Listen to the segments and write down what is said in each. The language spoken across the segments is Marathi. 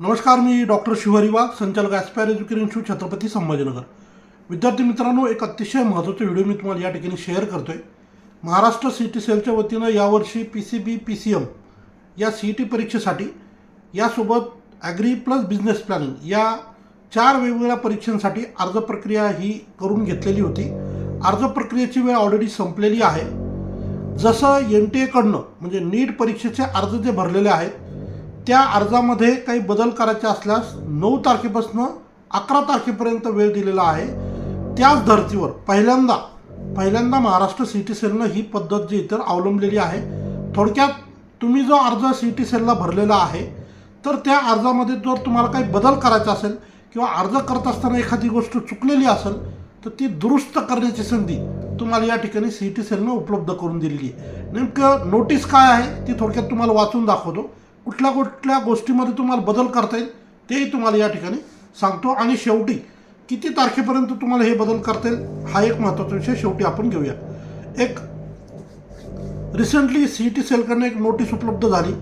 नमस्कार मी डॉक्टर शिवहरी वाघ संचालक aspire education institute Chhatrapati Sambhajinagar. विद्यार्थी मित्रांनो एक अतिशय महत्त्वाचा व्हिडिओ मी तुम्हाला या ठिकाणी शेअर करतो आहे महाराष्ट्र सी टी सेलच्या वतीनं यावर्षी P C B P C M या सी ई टी परीक्षेसाठी यासोबत ॲग्री प्लस बिझनेस प्लॅनिंग या चार वेगवेगळ्या परीक्षांसाठी अर्ज प्रक्रिया ही करून घेतलेली होती. अर्ज प्रक्रियेची वेळ ऑलरेडी संपलेली आहे. जसं एन टी एकडनं म्हणजे नीट परीक्षेचे अर्ज जे भरलेले आहेत त्या अर्जामध्ये काही बदल करायचे असल्यास नऊ तारखेपासून अकरा तारखेपर्यंत वेळ दिलेला आहे. त्याच धर्तीवर पहिल्यांदा पहिल्यांदा महाराष्ट्र सी टी सेलनं ही पद्धत जी इतर अवलंबलेली आहे. थोडक्यात तुम्ही जो अर्ज सी टी सेलला भरलेला आहे तर त्या अर्जामध्ये जर तुम्हाला काही बदल करायचा असेल किंवा अर्ज करत असताना एखादी गोष्ट चुकलेली असेल तर ती दुरुस्त करण्याची संधी तुम्हाला या ठिकाणी सी टी सेलनं उपलब्ध करून दिलेली आहे. नेमकं नोटीस काय आहे ती थोडक्यात तुम्हाला वाचून दाखवतो. कुठल्या कुठल्या गोष्टीमध्ये तुम्हाला बदल करता येईल तेही तुम्हाला या ठिकाणी सांगतो. आणि शेवटी किती तारखेपर्यंत तुम्हाला हे बदल करता येईल हा एक महत्त्वाचा विषय शेवटी आपण घेऊया. एक रिसेंटली सी टी सेलकडनं एक नोटीस उपलब्ध झाली.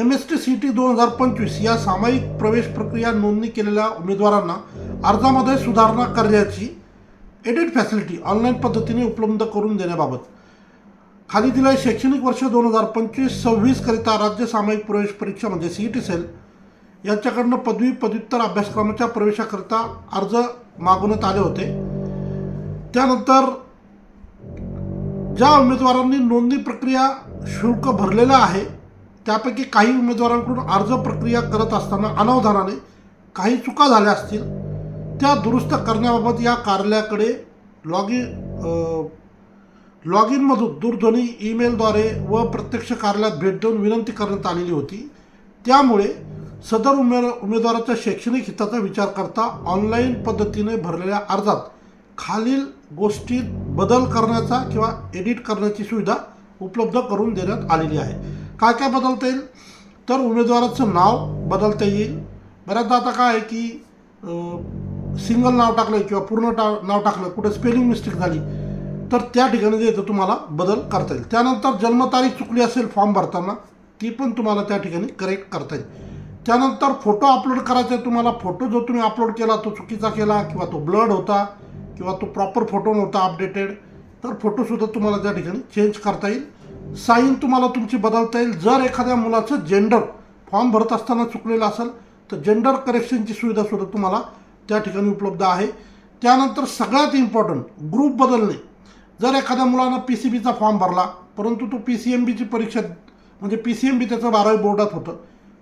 M S T C T दोन हजार पंचवीस या सामायिक प्रवेश प्रक्रिया नोंदणी केलेल्या उमेदवारांना अर्जामध्ये सुधारणा करण्याची एडिट फॅसिलिटी ऑनलाईन पद्धतीने उपलब्ध करून देण्याबाबत. खाली दिलाय शैक्षणिक वर्ष दोन हजार पंचवीस सव्वीसकरिता राज्य सामायिक प्रवेश परीक्षा म्हणजे सी ई टी सेल यांच्याकडनं पदवी पदव्युत्तर अभ्यासक्रमाच्या प्रवेशाकरिता अर्ज मागवण्यात आले होते. त्यानंतर ज्या उमेदवारांनी नोंदणी प्रक्रिया शुल्क भरलेलं आहे त्यापैकी काही उमेदवारांकडून अर्ज प्रक्रिया करत असताना अनावधानाने काही चुका झाल्या असतील त्या दुरुस्त करण्याबाबत या कार्यालयाकडे लॉग इन लॉग इनमधून दूरध्वनी ईमेलद्वारे व प्रत्यक्ष कार्यालयात भेट देऊन विनंती करण्यात आलेली होती. त्यामुळे सदर उमे उमेदवाराच्या शैक्षणिक हिताचा विचार करता ऑनलाईन पद्धतीने भरलेल्या अर्जात खालील गोष्टीत बदल करण्याचा किंवा एडिट करण्याची सुविधा उपलब्ध करून देण्यात आलेली आहे. काय काय बदलता येईल? तर उमेदवाराचं नाव बदलता येईल. बऱ्याचदा आता काय आहे की सिंगल नाव टाकलं किंवा पूर्ण टा नाव टाकलं कुठे स्पेलिंग मिस्टेक झाली तर त्या ठिकाणी जे येतं तुम्हाला बदल करता येईल. त्यानंतर जन्मतारीख चुकली असेल फॉर्म भरताना ती पण तुम्हाला त्या ठिकाणी करेक्ट करता येईल. त्यानंतर फोटो अपलोड करायचा आहे तुम्हाला. फोटो जो तुम्ही अपलोड केला तो चुकीचा केला किंवा तो ब्लड होता किंवा तो प्रॉपर फोटो नव्हता अपडेटेड तर फोटोसुद्धा तुम्हाला त्या ठिकाणी चेंज करता येईल. साईन तुम्हाला तुमची बदलता येईल. जर एखाद्या मुलाचं जेंडर फॉर्म भरत असताना चुकलेलं असेल तर जेंडर करेक्शनची सुविधासुद्धा तुम्हाला त्या ठिकाणी उपलब्ध आहे. त्यानंतर सगळ्यात इम्पॉर्टंट ग्रुप बदलणे. जर एखाद्या मुलानं पी सी बीचा फॉर्म भरला परंतु तो पी सी एम बीची परीक्षा म्हणजे पी सी एम बी त्याचं बारावी बोर्डात होतं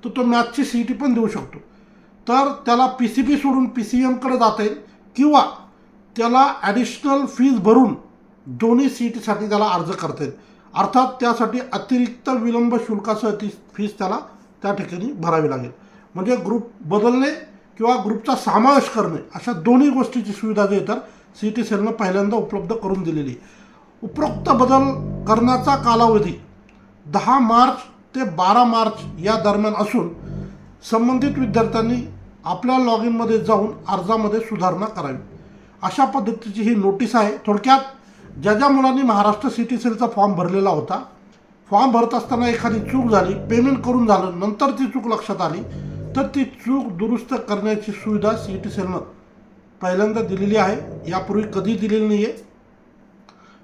तर तो मॅथची सी ई टी पण देऊ शकतो. तर त्याला पी सी बी सोडून पी सी एमकडे जाता येईल किंवा त्याला ॲडिशनल फीज भरून दोन्ही सी ई टीसाठी त्याला अर्ज करता येईल. अर्थात त्यासाठी अतिरिक्त विलंब शुल्कासह ती फीज त्याला त्या ठिकाणी भरावी लागेल. म्हणजे ग्रुप बदलणे किंवा ग्रुपचा समावेश करणे अशा दोन्ही गोष्टीची सुविधा जे तर सी टी सेलनं पहिल्यांदा उपलब्ध करून दिलेली. उपरोक्त बदल करण्याचा कालावधी दहा मार्च ते बारा मार्च या दरम्यान असून संबंधित विद्यार्थ्यांनी आपल्या लॉग इनमध्ये जाऊन अर्जामध्ये सुधारणा करावी. अशा पद्धतीची ही नोटीस आहे. थोडक्यात ज्या ज्या मुलांनी महाराष्ट्र सी टी सेलचा फॉर्म भरलेला होता फॉर्म भरत असताना एखादी चूक झाली पेमेंट करून झालं नंतर ती चूक लक्षात आली तर ती चूक दुरुस्त करण्याची सुविधा सी टी सेलनं पहिल्यांदा दिलेली आहे. यापूर्वी कधी दिलेली नाही आहे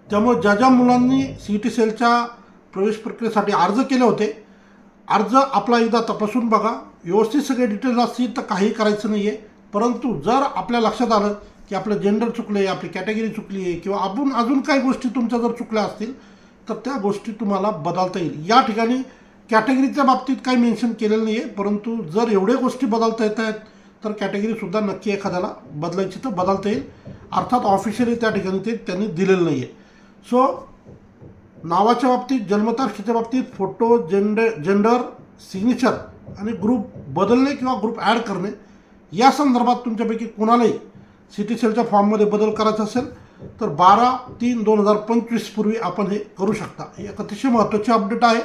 त्यामुळे ज्या ज्या मुलांनी सी टी सेलच्या प्रवेश प्रक्रियेसाठी अर्ज केले होते अर्ज आपला एकदा तपासून बघा. व्यवस्थित सगळे डिटेल्स असतील तर काही करायचं नाही आहे परंतु जर आपल्या लक्षात आलं की आपलं जेंडर चुकलं आहे आपली कॅटेगरी चुकली आहे किंवा आपण अजून काही गोष्टी तुमच्या जर चुकल्या असतील तर त्या गोष्टी तुम्हाला बदलता येईल. या ठिकाणी कॅटेगरीच्या बाबतीत काही मेन्शन केलेलं नाही आहे परंतु जर एवढ्या गोष्टी बदलता येत आहेत तर कॅटेगरीसुद्धा नक्की एखाद्याला बदलायची तर बदलता येईल. अर्थात ऑफिशियली त्या ठिकाणी ते त्यांनी दिलेलं नाही आहे सो नावाच्या बाबतीत जन्मतारखेच्या बाबतीत फोटो जेंड जेंडर सिग्नेचर आणि ग्रुप बदलणे किंवा ग्रुप ॲड करणे या संदर्भात तुमच्यापैकी कोणालाही सिटी सेलच्या फॉर्ममध्ये बदल करायचा असेल तर बारा तीन दोन हजार पंचवीसपूर्वी आपण हे करू शकता. ही एक अतिशय महत्त्वाची अपडेट आहे.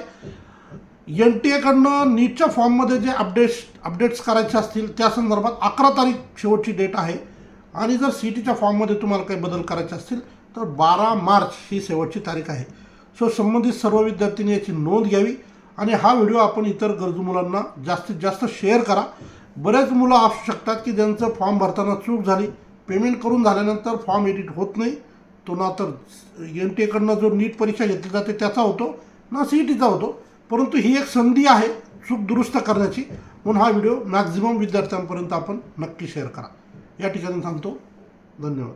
एन टी एकडनं नीटच्या फॉर्ममध्ये जे अपडेट्स अपडेट्स करायचे असतील त्या संदर्भात अकरा तारीख शेवटची डेट आहे. आणि जर सी टीच्या फॉर्ममध्ये तुम्हाला काही बदल करायचे असतील तर बारा मार्च ही शेवटची तारीख आहे. सो संबंधित सर्व विद्यार्थ्यांनी याची नोंद घ्यावी आणि हा व्हिडिओ आपण इतर गरजू मुलांना जास्तीत जास्त शेअर करा. बरेच मुलं असू शकतात की ज्यांचं फॉर्म भरताना चूक झाली पेमेंट करून झाल्यानंतर फॉर्म एडिट होत नाही. तो ना तर एन टी एकडनं जो नीट परीक्षा घेतली जाते त्याचा होतो ना सी ई टीचा होतो. परंतु ही एक संधी आहे चूक दुरुस्त करण्याची. म्हणून हा व्हिडिओ मॅक्झिमम विद्यार्थ्यांपर्यंत आपण नक्की शेअर करा. या ठिकाणी सांगतो धन्यवाद.